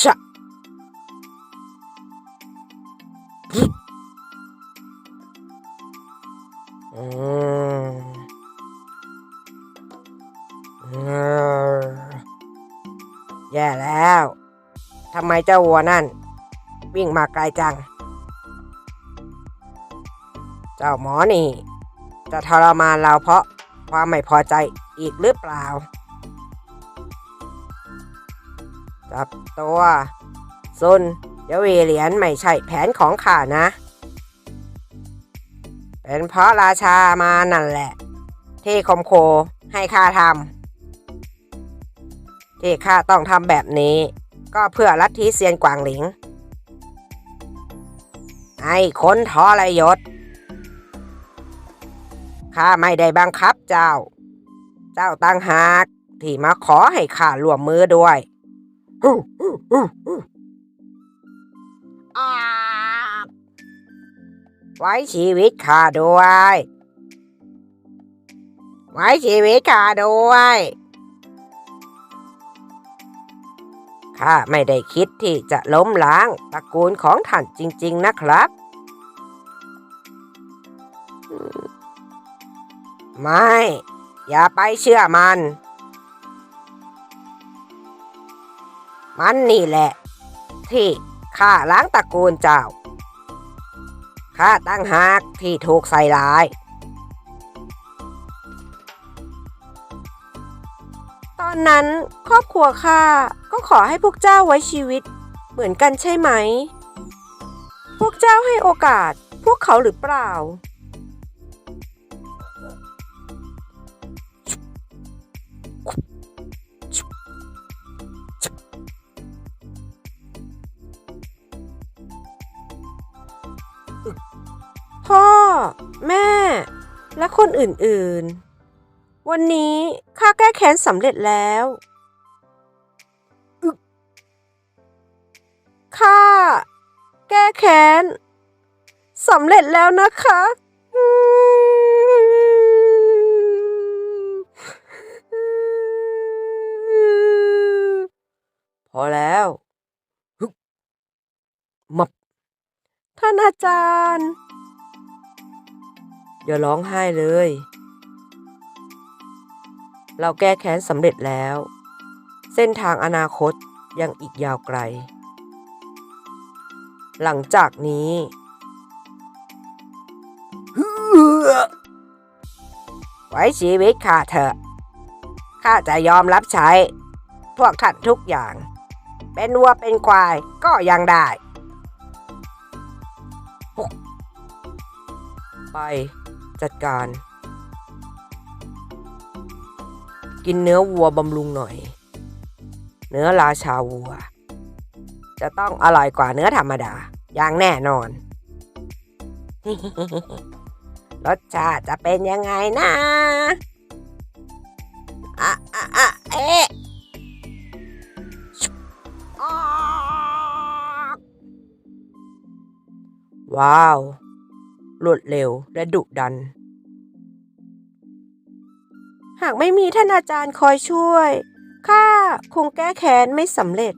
ชะอืมเออแย่แล้วทำไมเจ้าวัวนั่น วิ่งมาไกลจัง เจ้าหมอนี่ จะทรมานเราเพราะความไม่พอใจอีกหรือเปล่า จับตัวซุนเยวีเหรียญไม่ใช่แผนของข้านะ เป็นเพราะราชามานั่นแหละ ที่คมโคให้ข้าทำที่ข้าต้องทำแบบนี้ ก็เพื่อลัทธิเซียนกวางหลิง ไอ้คนทอรยศข้าไม่ได้บังคับเจ้า เจ้าตั้งหากที่มาขอให้ข้าร่วมมือด้วย ไว้ชีวิตข้าด้วย ไว้ชีวิตข้าด้วย ข้าไม่ได้คิดที่จะล้มล้างตระกูลของท่านจริง ๆ นะครับ ไม่ อย่าไปเชื่อมัน มันนี่แหละ ที่ข้าล้างตระกูลเจ้า ข้าตั้งหากที่ถูกใส่ร้าย ตอนนั้นครอบครัวข้าก็ขอให้พวกเจ้าไว้ชีวิต เหมือนกันใช่ไหม พวกเจ้าให้โอกาสพวกเขาหรือเปล่า พ่อ แม่ และคนอื่นๆ วันนี้ข้าแก้แค้นสำเร็จแล้วข้าแก้แค้นสำเร็จแล้วนะคะพอแล้วมับ ท่านอาจารย์ อย่าร้องไห้เลย เราแก้แค้นสำเร็จแล้ว เส้นทางอนาคตยังอีกยาวไกล หลังจากนี้ ไว้ชีวิตข้าเถอะ ข้าจะยอมรับใช้ พวกท่านทุกอย่าง เป็นวัวเป็นควายก็ยังได้ ไปจัดการ กินเนื้อวัวบำรุงหน่อย เนื้อราชาวัว จะต้องอร่อยกว่าเนื้อธรรมดา อย่างแน่นอน รสชาติจะเป็นยังไงนะอะอะอะเอ๊ะว้าว รวดเร็วและดุดัน หากไม่มีท่านอาจารย์คอยช่วยข้าคงแก้แค้นไม่สำเร็จ